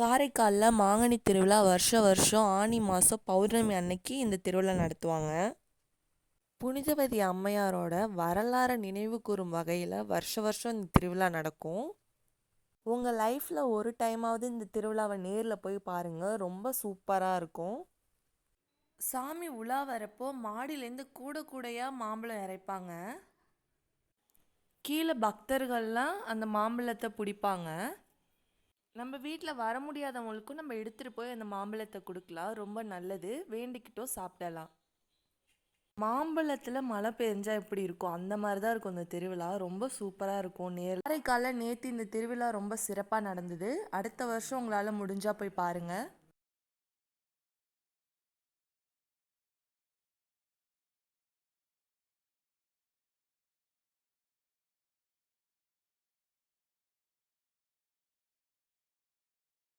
காரைக்காலில் மாங்கனி திருவிழா வருஷ வருஷம் ஆனி மாதம் பௌர்ணமி அன்னைக்கு இந்த திருவிழா நடத்துவாங்க. புனிதவதி அம்மையாரோட வரலாறை நினைவு கூறும் வகையில் வருஷ வருஷம் இந்த திருவிழா நடக்கும். உங்கள் லைஃப்பில் ஒரு டைமாவது இந்த திருவிழாவை நேரில் போய் பாருங்கள் ரொம்ப சூப்பராக இருக்கும். சாமி உலா வரப்போ மாடியிலேருந்து கூட கூடையாக மாம்பழம் இறைப்பாங்க. கீழே பக்தர்கள்லாம் அந்த மாம்பழத்தை பிடிப்பாங்க. நம்ம வீட்டில் வர முடியாதவங்களுக்கும் நம்ம எடுத்துகிட்டு போய் அந்த மாம்பழத்தை கொடுக்கலாம். ரொம்ப நல்லது. வேண்டிக்கிட்டும் சாப்பிடலாம். மாம்பழத்தில் மழை பெஞ்சா எப்படி இருக்கும்? அந்த மாதிரி தான் இருக்கும் இந்த திருவிழா. ரொம்ப சூப்பராக இருக்கும். நேர் காரைக்காலில் நேற்று இந்த திருவிழா ரொம்ப சிறப்பாக நடந்தது. அடுத்த வருஷம் உங்களால் முடிஞ்சால் போய் பாருங்கள்